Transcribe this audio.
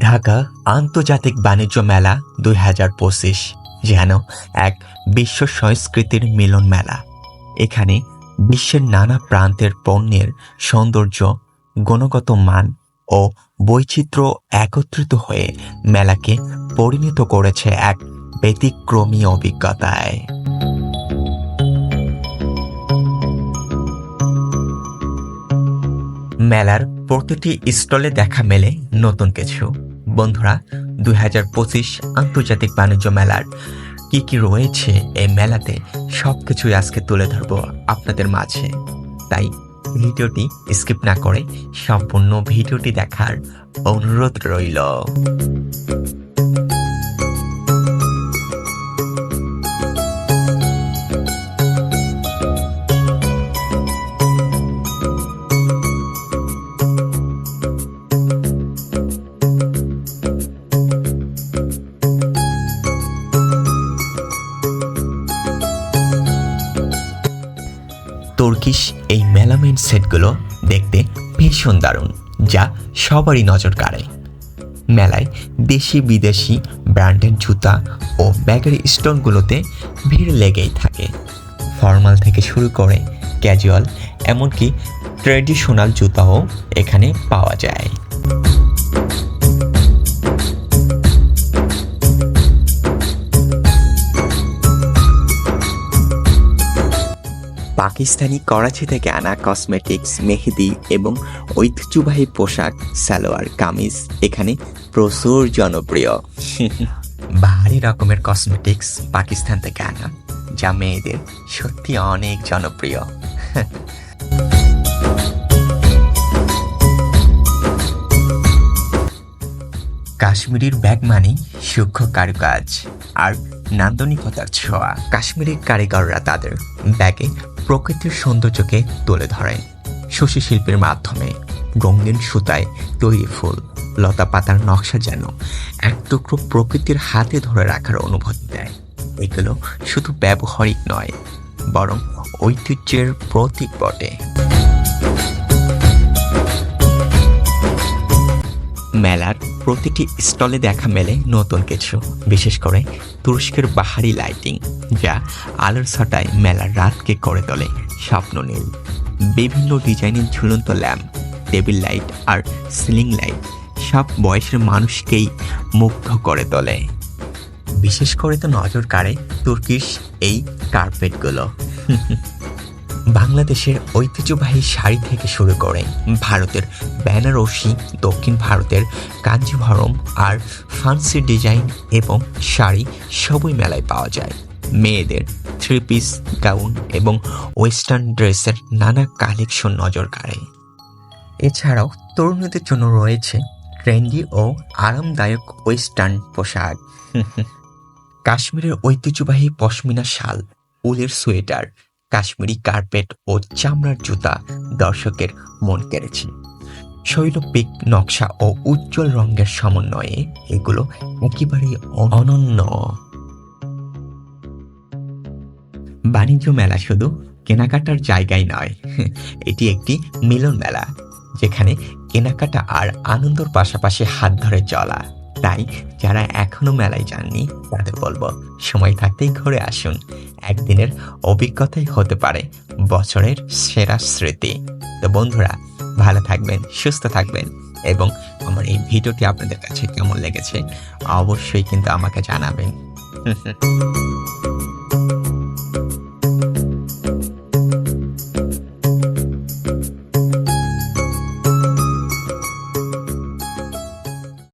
ঢাকা আন্তর্জাতিক বাণিজ্য মেলা দুই হাজার পঁচিশ, যেন এক বিশ্ব সংস্কৃতির মিলন মেলা। এখানে বিশ্বের নানা প্রান্তের পণ্যের সৌন্দর্য, গুণগত মান ও বৈচিত্র্য একত্রিত হয়ে মেলাকে পরিণত করেছে এক ব্যতিক্রমী অভিজ্ঞতায়। মেলার প্রতিটি স্টলে দেখা মেলে নতুন কিছু। বন্ধুরা, দুই হাজার পঁচিশ আন্তর্জাতিক বাণিজ্য মেলার কি কি রয়েছে এই মেলাতে সব কিছুই আজকে তুলে ধরব আপনাদের মাঝে। তাই ভিডিওটি স্কিপ না করে সম্পূর্ণ ভিডিওটি দেখার অনুরোধ রইল। তুর্কিশ এই মেলামাইন সেটগুলো দেখতে ভীষণ দারুণ, যা সবারই নজর কাড়ে। মেলায় দেশি বিদেশি ব্র্যান্ডের জুতা ও ব্যাগের স্টলগুলোতে ভিড় লেগেই থাকে। ফর্মাল থেকে শুরু করে ক্যাজুয়াল, এমনকি ট্রেডিশনাল জুতাও এখানে পাওয়া যায়। পাকিস্তানি করাচি থেকে আনা কসমেটিক্স মেহেদি এবং ঐতিহ্যবাহী পোশাক সালোয়ার কামিজ এখানে প্রচুর জনপ্রিয়। ভারী রকমের কসমেটিক্স পাকিস্তান থেকে আনা যা মেয়েদের সত্যি অনেক জনপ্রিয়। কাশ্মীরের ব্যাগ মানেই সূক্ষ্ম কারুকাজ আর নান্দনিকতার ছোঁয়া। কাশ্মীরের কারিগররা তাদের ব্যাগে প্রকৃতির সৌন্দর্যকে তুলে ধরেন। শশী শিল্পের মাধ্যমে রঙিন সুতায় তৈরি ফুল, লতা পাতার নকশা যেন এক টুকরো প্রকৃতির হাতে ধরে রাখার অনুভূতি দেয়। এগুলো শুধু ব্যবহারিক নয়, বরং ঐতিহ্যের প্রতীক বটে। মেলার প্রতিটি স্টলে দেখা মেলে নতুন কিছু, বিশেষ করে তুরস্কের বাহারি লাইটিং, যা আলোর ছটায় মেলার রাতকে করে তোলে স্বপ্ন নীল। বিভিন্ন ডিজাইনের ঝুলন্ত ল্যাম্প, টেবিল লাইট আর সিলিং লাইট সব বয়সের মানুষকেই মুগ্ধ করে তোলে। বিশেষ করে তো নজর কাড়ে তুর্কিশ এই কার্পেটগুলো। বাংলাদেশের ঐতিহ্যবাহী শাড়ি থেকে শুরু করে ভারতের বেনারসি দক্ষিণ ভারতের কাঞ্জিভরম আর ফান্সি ডিজাইন এবং শাড়ি সবই মেলায় পাওয়া যায়। মেয়েদের থ্রি পিস গাউন এবং ওয়েস্টার্ন ড্রেসের নানা কালেকশন নজর কাড়ে। এছাড়াও তরুণীদের জন্য রয়েছে ট্রেন্ডি ও আরামদায়ক ওয়েস্টার্ন পোশাক। কাশ্মীরের ঐতিহ্যবাহী পশমিনা শাল উলের সোয়েটার কাশ্মীরি কার্পেট ও চামড়ার জুতা দর্শকের মন কেড়েছে। শৈলপিক নকশা ও উজ্জ্বল রঙের সমন্বয়ে এগুলো একেবারেই অনন্য। বাণিজ্য মেলা শুধু কেনাকাটার জায়গায় নয়, এটি একটি মিলন মেলা, যেখানে কেনাকাটা আর আনন্দর পাশাপাশি হাত ধরে চলা। তাই যারা এখনও মেলায় যাননি, তাদের বলব সময় থাকতেই ঘুরে আসুন। একদিনের অভিজ্ঞতাই হতে পারে বছরের সেরা স্মৃতি। তো বন্ধুরা, ভালো থাকবেন, সুস্থ থাকবেন এবং আমার এই ভিডিওটি আপনাদের কাছে কেমন লেগেছে, অবশ্যই কিন্তু আমাকে জানাবেন।